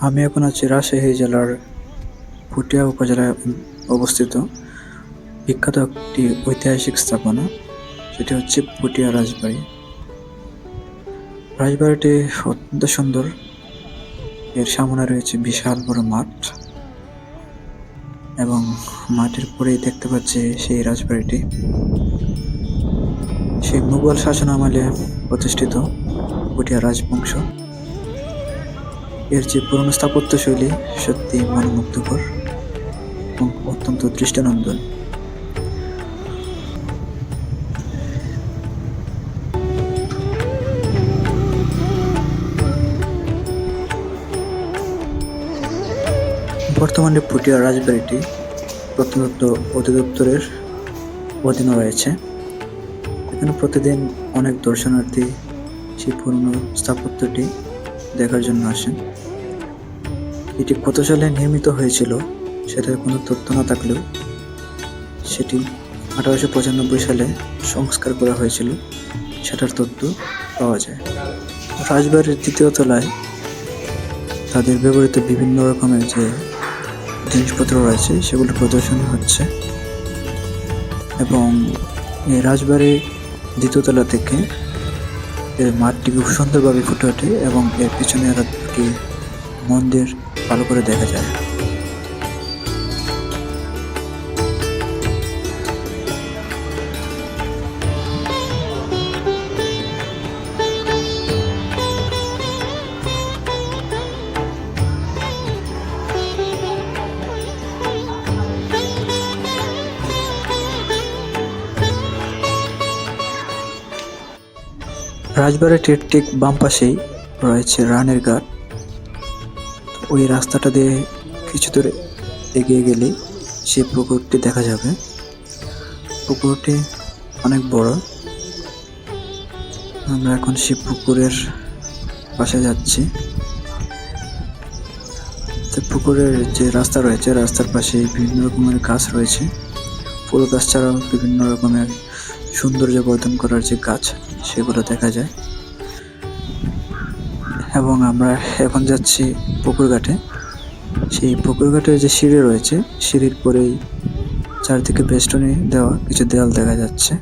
আমি এখন আছি রাজশাহী জেলার ভুটিয়া উপজেলায় অবস্থিত। বিখ্যাত একটি ঐতিহাসিক স্থাপনা, সেটি হচ্ছে ভুটিয়া রাজবাড়ি। রাজবাড়িটি অত্যন্ত সুন্দর। এর সামনে রয়েছে বিশাল বড় মাঠ এবং মাঠের পরেই দেখতে পাচ্ছি সেই রাজবাড়িটি। সেই মুঘল শাসন আমলে প্রতিষ্ঠিত ভুটিয়া রাজবংশ। এর যে পুরনো স্থাপত্য শৈলী সত্যি মনোমুগ্ধকর এবং অত্যন্ত দৃষ্টানন্দন। বর্তমানে পুটিয়া রাজবাড়িটি প্রত্নতত্ত্ব অধিদপ্তরের অধীনে রয়েছে। এখানে প্রতিদিন অনেক দর্শনার্থী সেই পুরনো স্থাপত্যটি দেখার জন্য আসেন। এটি কত সালে নির্মিত হয়েছিল সেটার কোনো তথ্য না থাকলেও সেটি আঠারোশো পঁচানব্বই সালে সংস্কার করা হয়েছিল, সেটার তথ্য পাওয়া যায়। রাজবাড়ির দ্বিতীয় তলায় তাদের ব্যবহৃত বিভিন্ন রকমের যে জিনিসপত্র রয়েছে, সেগুলো প্রদর্শন হচ্ছে। এবং এই রাজবাড়ির দ্বিতীয়তলা থেকে এর মাঠটি খুব সুন্দরভাবে ফুটে ওঠে এবং এর পিছনে দুটি মন্দির ভালো করে দেখা যায়। রাজবাড়িটির ঠিক বাম পাশেই রয়েছে রানের ঘাট। ওই রাস্তাটা দিয়ে কিছু দূরে এগিয়ে গেলেই সেই পুকুরটি দেখা যাবে। পুকুরটি অনেক বড়। আমরা এখন সেই পুকুরের পাশে যাচ্ছি। তো পুকুরের যে রাস্তা রয়েছে, রাস্তার পাশে বিভিন্ন রকমের গাছ রয়েছে। ফুল গাছ ছাড়াও বিভিন্ন রকমের সৌন্দর্য বর্ধন করার যে গাছ, সেগুলো দেখা যায়। এবং আমরা এখন যাচ্ছি পুকুরঘাটে সেই পুকুর ঘাটের যে সিঁড়ি রয়েছে, সিঁড়ির পরেই চারদিকে বেষ্টনী দেওয়া, কিছু দেয়াল দেখা যাচ্ছে।